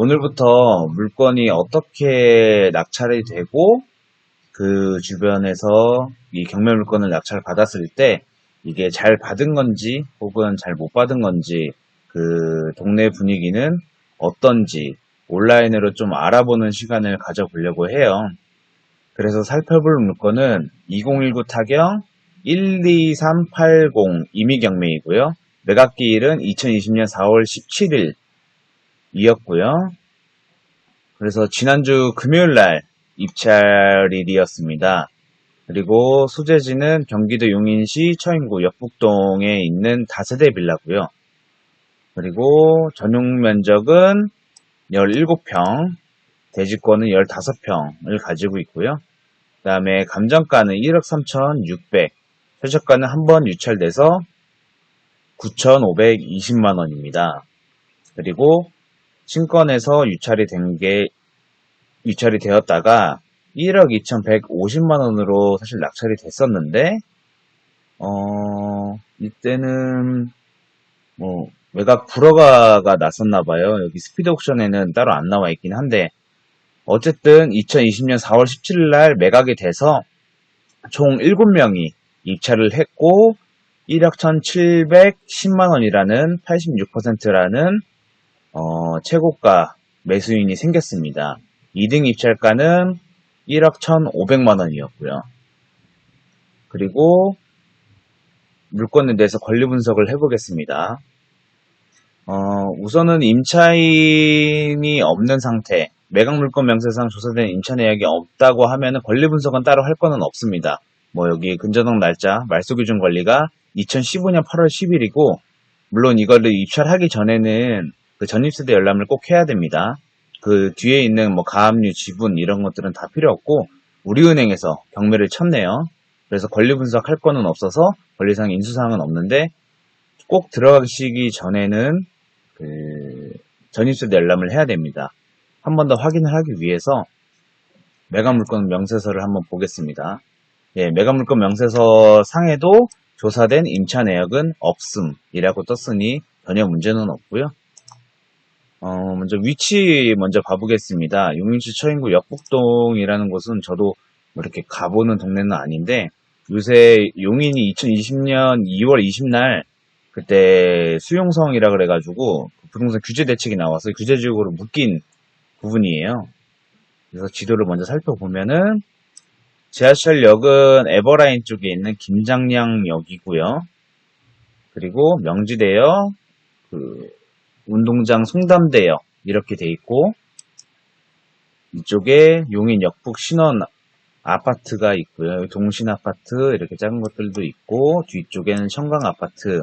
오늘부터 물건이 어떻게 낙찰이 되고 그 주변에서 이 경매 물건을 낙찰 받았을 때 이게 잘 받은 건지 혹은 잘 못 받은 건지 그 동네 분위기는 어떤지 온라인으로 좀 알아보는 시간을 가져보려고 해요. 그래서 살펴볼 물건은 2019 타경 12380 임의경매이고요. 매각기일은 2020년 4월 17일 이었고요. 그래서 지난주 금요일 날 입찰일이었습니다. 그리고 소재지는 경기도 용인시 처인구 역북동에 있는 다세대 빌라고요. 그리고 전용 면적은 17평, 대지권은 15평을 가지고 있고요. 그 다음에 감정가는 1억 3,600, 최저가는 한 번 유찰돼서 9,520만 원입니다. 그리고 신권에서 유찰이 된 게 유찰이 되었다가 1억 2,150만 원으로 사실 낙찰이 됐었는데 어 이때는 뭐 외곽 불허가가 났었나 봐요. 여기 스피드 옥션에는 따로 안 나와 있긴 한데 어쨌든 2020년 4월 17일 날 매각이 돼서 총 7명이 입찰을 했고 1억 1,710만 원이라는 86%라는 어, 최고가 매수인이 생겼습니다. 2등 입찰가는 1억 1,500만 원이었고요. 그리고 물건에 대해서 권리 분석을 해보겠습니다. 어, 우선은 임차인이 없는 상태, 매각 물건 명세상 조사된 임차 내역이 없다고 하면 권리 분석은 따로 할 거는 없습니다. 뭐 여기 근저당 날짜, 말소 기준 권리가 2015년 8월 10일이고 물론 이거를 입찰하기 전에는 그 전입세대 열람을 꼭 해야 됩니다. 그 뒤에 있는 뭐 가압류, 지분 이런 것들은 다 필요 없고 우리은행에서 경매를 쳤네요. 그래서 권리 분석할 거는 없어서 권리상 인수사항은 없는데 꼭 들어가시기 전에는 그 전입세대 열람을 해야 됩니다. 한 번 더 확인을 하기 위해서 매각물건 명세서를 한번 보겠습니다. 예, 매각물건 명세서 상에도 조사된 임차 내역은 없음이라고 떴으니 전혀 문제는 없고요. 어, 먼저 위치 먼저 봐보겠습니다. 용인시 처인구 역북동이라는 곳은 저도 뭐 이렇게 가보는 동네는 아닌데 요새 용인이 2020년 2월 20날 그때 수용성이라 그래가지고 부동산 규제 대책이 나와서 규제 지역으로 묶인 부분이에요. 그래서 지도를 먼저 살펴보면은 지하철역은 에버라인 쪽에 있는 김장량역이고요. 그리고 명지대역, 그 운동장 송담대역 이렇게 돼 있고 이쪽에 용인 역북 신원 아파트가 있고요. 동신 아파트 이렇게 작은 것들도 있고 뒤쪽에는 청강 아파트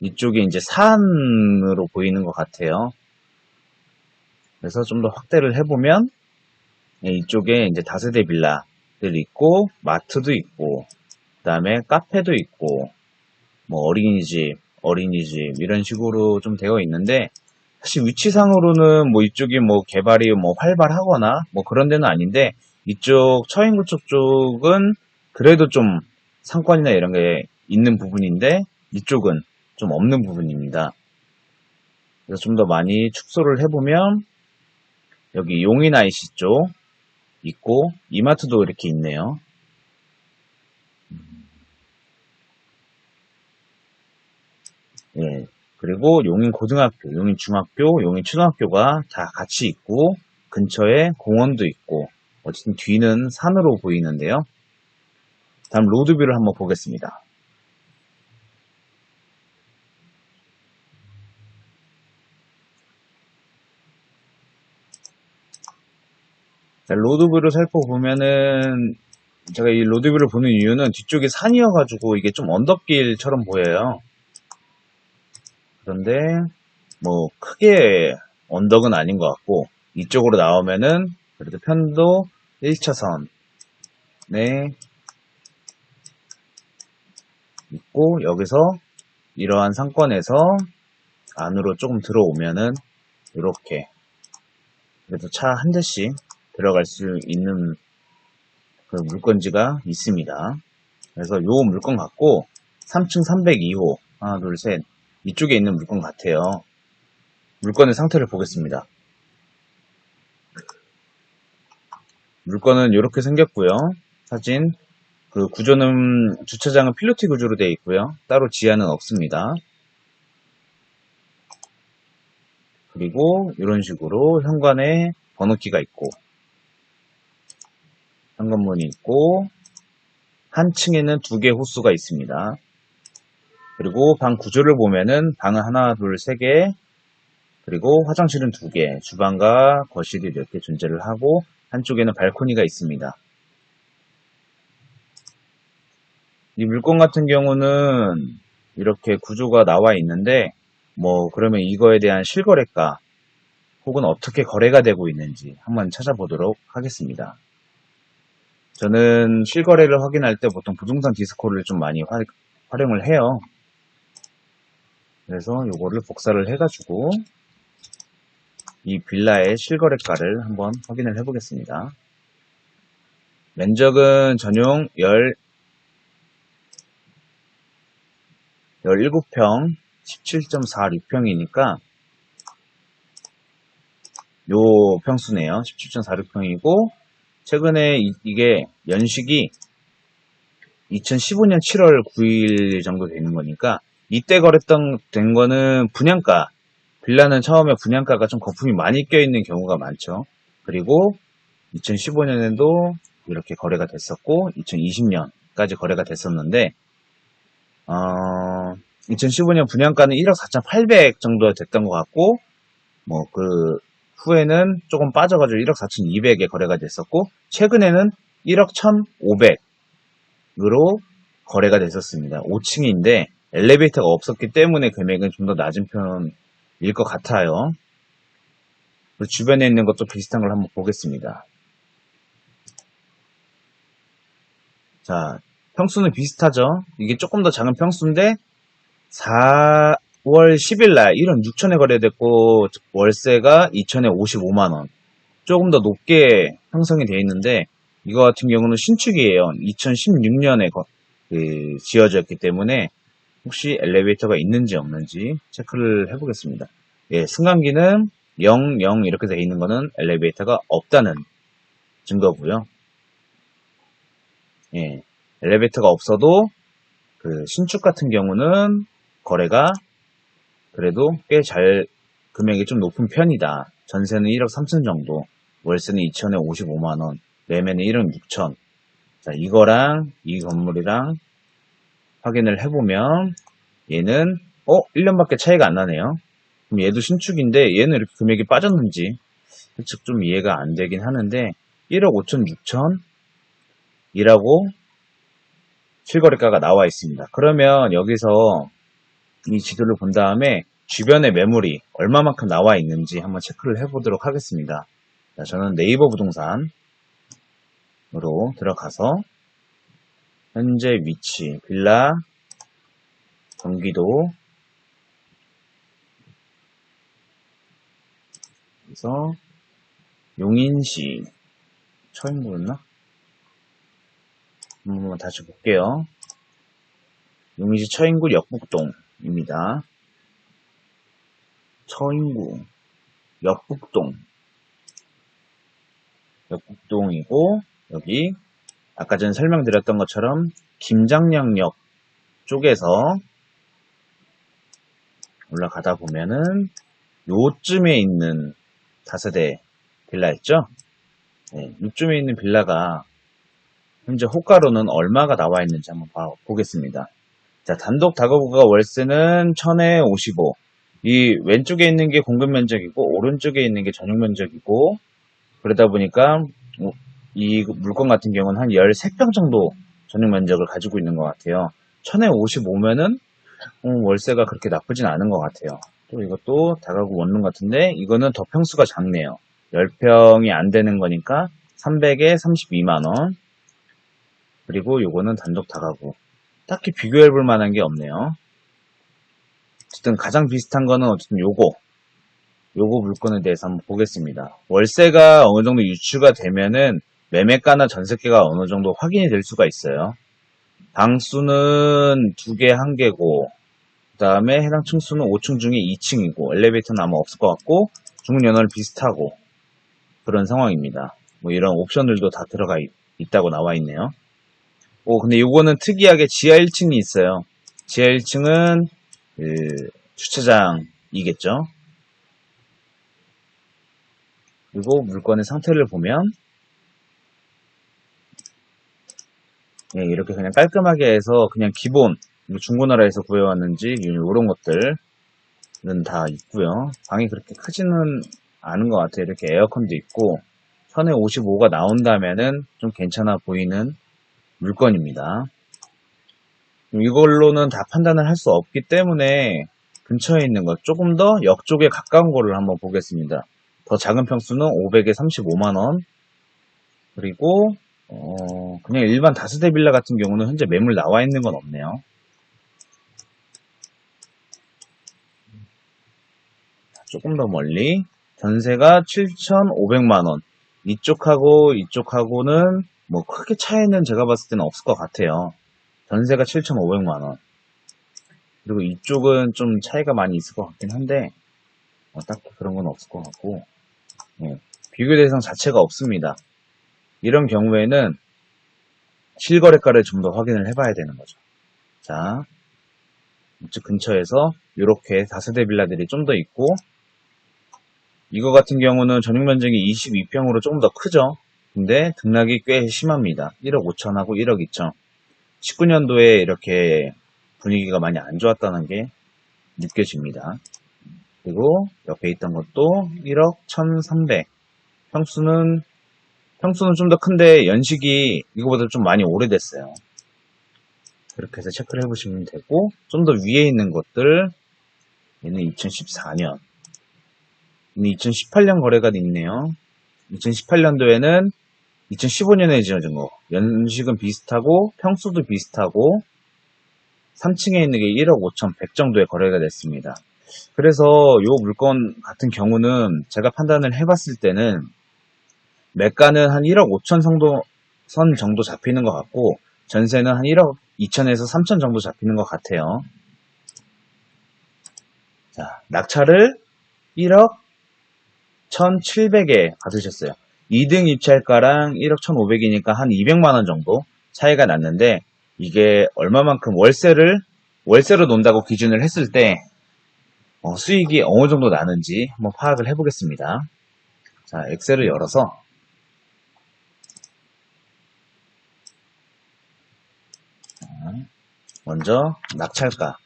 이쪽에 이제 산으로 보이는 것 같아요. 그래서 좀 더 확대를 해보면 예, 이쪽에 이제 다세대 빌라들 있고 마트도 있고 그 다음에 카페도 있고 뭐 어린이집, 어린이집 이런 식으로 좀 되어 있는데 사실 위치상으로는 뭐 이쪽이 뭐 개발이 뭐 활발하거나 뭐 그런 데는 아닌데 이쪽 처인구 쪽 쪽은 그래도 좀 상권이나 이런 게 있는 부분인데 이쪽은 좀 없는 부분입니다. 그래서 좀 더 많이 축소를 해보면 여기 용인 IC 쪽 있고 이마트도 이렇게 있네요. 예. 그리고 용인 고등학교, 용인 중학교, 용인 초등학교가 다 같이 있고 근처에 공원도 있고 어쨌든 뒤는 산으로 보이는데요. 다음 로드뷰를 한번 보겠습니다. 자, 로드뷰를 살펴보면은 제가 이 로드뷰를 보는 이유는 뒤쪽이 산이어가지고 이게 좀 언덕길처럼 보여요. 그런데 뭐 크게 언덕은 아닌 것 같고 이쪽으로 나오면은 그래도 편도 1차선에 있고 여기서 이러한 상권에서 안으로 조금 들어오면은 이렇게 그래도 차 한 대씩 들어갈 수 있는 그 물건지가 있습니다. 그래서 요 물건 갖고 3층 302호 하나 둘 셋 이쪽에 있는 물건 같아요. 물건의 상태를 보겠습니다. 물건은 이렇게 생겼고요. 사진 그 구조는 주차장은 필로티 구조로 되어 있고요. 따로 지하는 없습니다. 그리고 이런 식으로 현관에 번호키가 있고 현관문이 있고 한 층에는 두 개 호수가 있습니다. 그리고 방 구조를 보면은 방은 하나, 둘, 세 개, 그리고 화장실은 두 개, 주방과 거실이 이렇게 존재를 하고 한쪽에는 발코니가 있습니다. 이 물건 같은 경우는 이렇게 구조가 나와 있는데 뭐 그러면 이거에 대한 실거래가 혹은 어떻게 거래가 되고 있는지 한번 찾아보도록 하겠습니다. 저는 실거래를 확인할 때 보통 부동산 디스코를 좀 많이 화, 활용을 해요. 그래서 요거를 복사를 해가지고 이 빌라의 실거래가를 한번 확인을 해보겠습니다. 면적은 전용 10, 17평 17.46평이니까 요 평수네요. 17.46평이고 최근에 이, 게 연식이 2015년 7월 9일 정도 되는 거니까 이때 거래했던 된 거는 분양가 빌라는 처음에 분양가가 좀 거품이 많이 껴있는 경우가 많죠. 그리고 2015년에도 이렇게 거래가 됐었고 2020년까지 거래가 됐었는데 어, 2015년 분양가는 1억 4,800 정도 됐던 것 같고 뭐 그 후에는 조금 빠져가지고 1억 4,200에 거래가 됐었고 최근에는 1억 1,500으로 거래가 됐었습니다. 5층인데 엘리베이터가 없었기 때문에 금액은 좀 더 낮은 편일 것 같아요. 주변에 있는 것도 비슷한 걸 한번 보겠습니다. 자, 평수는 비슷하죠? 이게 조금 더 작은 평수인데 4월 10일 날 1원 6천에 거래됐고 월세가 2천에 55만 원. 조금 더 높게 형성이 되어 있는데 이거 같은 경우는 신축이에요. 2016년에 그 지어졌기 때문에 혹시 엘리베이터가 있는지 없는지 체크를 해보겠습니다. 예, 승강기는 0, 0 이렇게 되어 있는 거는 엘리베이터가 없다는 증거고요. 예, 엘리베이터가 없어도 그 신축 같은 경우는 거래가 그래도 꽤 잘 금액이 좀 높은 편이다. 전세는 1억 3천 정도, 월세는 2천에 55만 원, 매매는 1억 6천. 자, 이거랑 이 건물이랑 확인을 해보면 얘는 어 1년밖에 차이가 안 나네요. 그럼 얘도 신축인데 얘는 이렇게 금액이 빠졌는지 솔직히 좀 이해가 안 되긴 하는데 1억 5천 6천 이라고 실거래가가 나와 있습니다. 그러면 여기서 이 지도를 본 다음에 주변의 매물이 얼마만큼 나와 있는지 한번 체크를 해보도록 하겠습니다. 자, 저는 네이버 부동산으로 들어가서 현재 위치, 빌라, 경기도, 그래서 용인시, 처인구였나? 한번 다시 볼게요. 용인시 처인구 역북동입니다. 처인구 역북동 역북동이고 여기 아까 전에 설명드렸던 것처럼 김장량역 쪽에서 올라가다 보면은 요쯤에 있는 다세대 빌라 있죠? 네, 요쯤에 있는 빌라가 현재 호가로는 얼마가 나와 있는지 한번 봐, 보겠습니다. 자, 단독 다가구가 월세는 1000에 55. 이 왼쪽에 있는 게 공급 면적이고 오른쪽에 있는 게 전용 면적이고 그러다 보니까 이 물건 같은 경우는 한 13평 정도 전용 면적을 가지고 있는 것 같아요. 1000에 55면은 어, 월세가 그렇게 나쁘진 않은 것 같아요. 또 이것도 다가구 원룸 같은데 이거는 더 평수가 작네요. 10평이 안 되는 거니까 300에 32만원 그리고 요거는 단독 다가구. 딱히 비교해 볼 만한 게 없네요. 어쨌든 가장 비슷한 거는 어쨌든 요거. 요거 물건에 대해서 한번 보겠습니다. 월세가 어느 정도 유추가 되면은 매매가나 전세가가 어느 정도 확인이 될 수가 있어요. 방수는 두 개, 한 개고, 그 다음에 해당 층수는 5층 중에 2층이고, 엘리베이터는 아마 없을 것 같고, 연월 비슷하고, 그런 상황입니다. 뭐 이런 옵션들도 다 들어가 있, 있다고 나와 있네요. 오, 근데 요거는 특이하게 지하 1층이 있어요. 지하 1층은 그 주차장이겠죠. 그리고 물건의 상태를 보면 예, 이렇게 그냥 깔끔하게 해서 그냥 기본 이거 중고나라에서 구해왔는지 이런 것들은 다 있고요. 방이 그렇게 크지는 않은 것 같아요. 이렇게 에어컨도 있고 선에 55가 나온다면은 좀 괜찮아 보이는 물건입니다. 이걸로는 다 판단을 할 수 없기 때문에 근처에 있는 것 조금 더 역 쪽에 가까운 거를 한번 보겠습니다. 더 작은 평수는 500에 35만원 그리고 어, 그냥 일반 다세대 빌라 같은 경우는 현재 매물 나와 있는 건 없네요. 조금 더 멀리 전세가 7,500만원 이쪽하고 이쪽하고는 뭐 크게 차이는 제가 봤을 때는 없을 것 같아요. 전세가 7,500만원 그리고 이쪽은 좀 차이가 많이 있을 것 같긴 한데 어, 딱히 그런 건 없을 것 같고 예, 비교 대상 자체가 없습니다. 이런 경우에는 실거래가를 좀 더 확인을 해봐야 되는 거죠. 자, 이쪽 근처에서 이렇게 다세대 빌라들이 좀 더 있고 이거 같은 경우는 전용 면적이 22평으로 조금 더 크죠. 근데 등락이 꽤 심합니다. 1억 5천하고 1억 2천. 19년도에 이렇게 분위기가 많이 안 좋았다는 게 느껴집니다. 그리고 옆에 있던 것도 1억 1,300. 평수는 평수는 좀 더 큰데 연식이 이거보다 좀 많이 오래됐어요. 그렇게 해서 체크를 해보시면 되고 좀 더 위에 있는 것들 얘는 2014년 얘는 2018년 거래가 있네요. 2018년도에는 2015년에 지어진 거 연식은 비슷하고 평수도 비슷하고 3층에 있는 게 1억 5천 100 정도의 거래가 됐습니다. 그래서 이 물건 같은 경우는 제가 판단을 해봤을 때는 매가는 한 1억 5천 정도 선 정도 잡히는 것 같고 전세는 한 1억 2천에서 3천 정도 잡히는 것 같아요. 자, 낙찰을 1억 1,700에 받으셨어요. 2등 입찰가랑 1억 1,500이니까 한 200만 원 정도 차이가 났는데 이게 얼마만큼 월세를 월세로 논다고 기준을 했을 때 어, 수익이 어느 정도 나는지 한번 파악을 해보겠습니다. 자, 엑셀을 열어서 먼저 낙찰가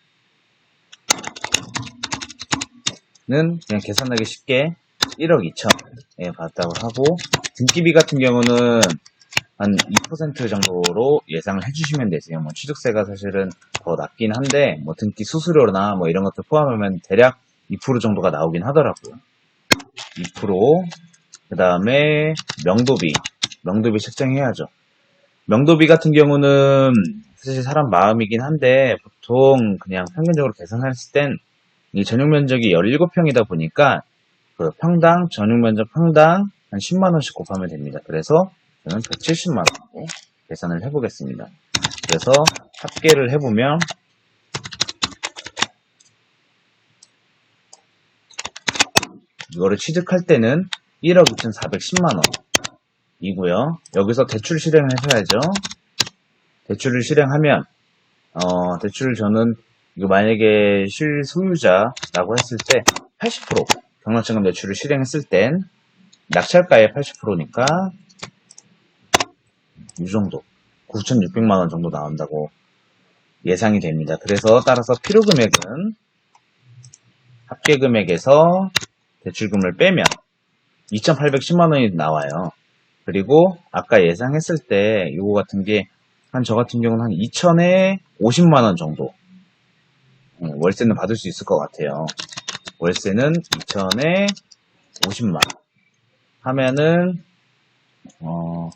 는 그냥 계산하기 쉽게 1억 2천에 받았다고 하고 등기비 같은 경우는 한 2% 정도로 예상을 해주시면 되세요. 뭐 취득세가 사실은 더 낮긴 한데 뭐 등기 수수료나 뭐 이런 것들 포함하면 대략 2% 정도가 나오긴 하더라고요. 2%그 다음에 명도비 명도비 책정해야죠. 명도비 같은 경우는 사실 사람 마음이긴 한데 보통 그냥 평균적으로 계산했을 땐 이 전용 면적이 17평이다 보니까 그 평당 전용 면적 평당 한 10만 원씩 곱하면 됩니다. 그래서 저는 170만 원으로 계산을 해보겠습니다. 그래서 합계를 해보면 이거를 취득할 때는 1억 2,410만 원이고요. 여기서 대출 실행을 해줘야죠. 대출을 실행하면 어, 대출을 저는 이거 만약에 실소유자라고 했을 때 80% 경락증금 대출을 실행했을 땐 낙찰가의 80%니까 이 정도 9,600만 원 정도 나온다고 예상이 됩니다. 그래서 따라서 필요 금액은 합계 금액에서 대출금을 빼면 2,810만 원이 나와요. 그리고 아까 예상했을 때 이거 같은 게 한 저 같은 경우는 한 2,000에 50만 원 정도 음, 월세는 받을 수 있을 것 같아요. 월세는 2,000에 50만 하면은 어,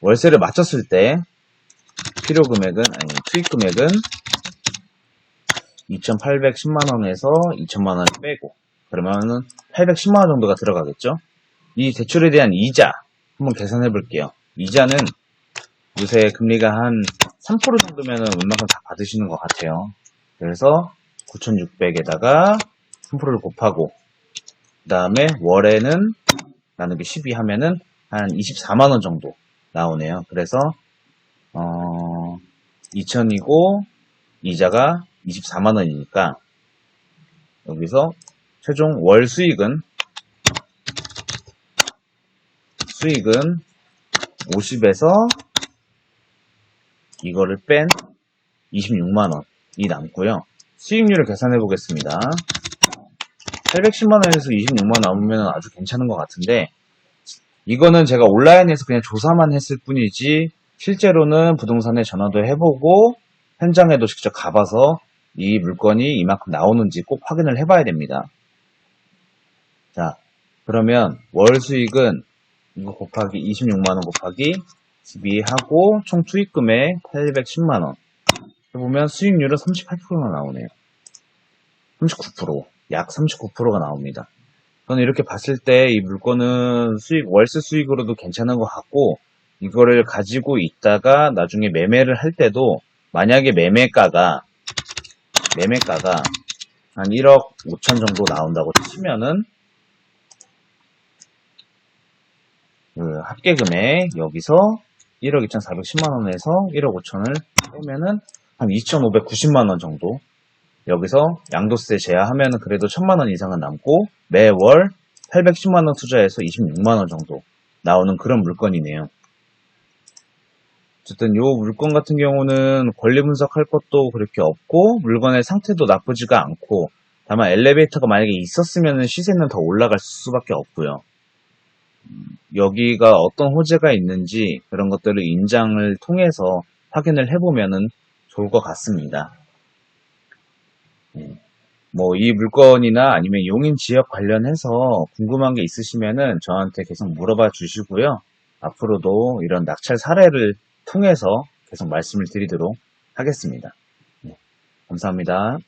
월세를 맞췄을 때 필요 금액은 아니 투입 금액은 2,810만 원에서 2천만 원을 빼고 그러면은 810만 원 정도가 들어가겠죠. 이 대출에 대한 이자 한번 계산해 볼게요. 이자는 요새 금리가 한 3% 정도면은 웬만큼 다 받으시는 것 같아요. 그래서 9,600에다가 3%를 곱하고 그 다음에 월에는 나누기 12 하면은 한 24만 원 정도 나오네요. 그래서, 어, 2000이고, 이자가 24만 원이니까, 여기서 최종 월 수익은, 수익은 50에서 이거를 뺀 26만원이 남고요. 수익률을 계산해 보겠습니다. 810만원에서 26만원 남으면 아주 괜찮은 것 같은데, 이거는 제가 온라인에서 그냥 조사만 했을 뿐이지, 실제로는 부동산에 전화도 해보고, 현장에도 직접 가봐서 이 물건이 이만큼 나오는지 꼭 확인을 해봐야 됩니다. 자, 그러면 월 수익은 이거 곱하기 26만원 곱하기 12하고 총 투입금액 810만원. 해보면 수익률은 38%가 나오네요. 39%, 약 39%가 나옵니다. 저는 이렇게 봤을 때 이 물건은 수익, 월세 수익으로도 괜찮은 것 같고, 이거를 가지고 있다가 나중에 매매를 할 때도, 만약에 매매가가, 매매가가 한 1억 5천 정도 나온다고 치면은, 그 합계 금액, 여기서 1억 2,410만 원에서 1억 5천을 빼면은 한 2,590만 원 정도 여기서 양도세 제하하면 그래도 1,000만원 이상은 남고 매월 810만 원 투자해서 26만 원 정도 나오는 그런 물건이네요. 어쨌든 요 물건 같은 경우는 권리 분석할 것도 그렇게 없고 물건의 상태도 나쁘지가 않고 다만 엘리베이터가 만약에 있었으면 시세는 더 올라갈 수밖에 없고요. 음, 여기가 어떤 호재가 있는지 그런 것들을 인장을 통해서 확인을 해보면은 좋을 것 같습니다. 뭐 이 물건이나 아니면 용인 지역 관련해서 궁금한 게 있으시면은 저한테 계속 물어봐 주시고요. 앞으로도 이런 낙찰 사례를 통해서 계속 말씀을 드리도록 하겠습니다. 네, 감사합니다.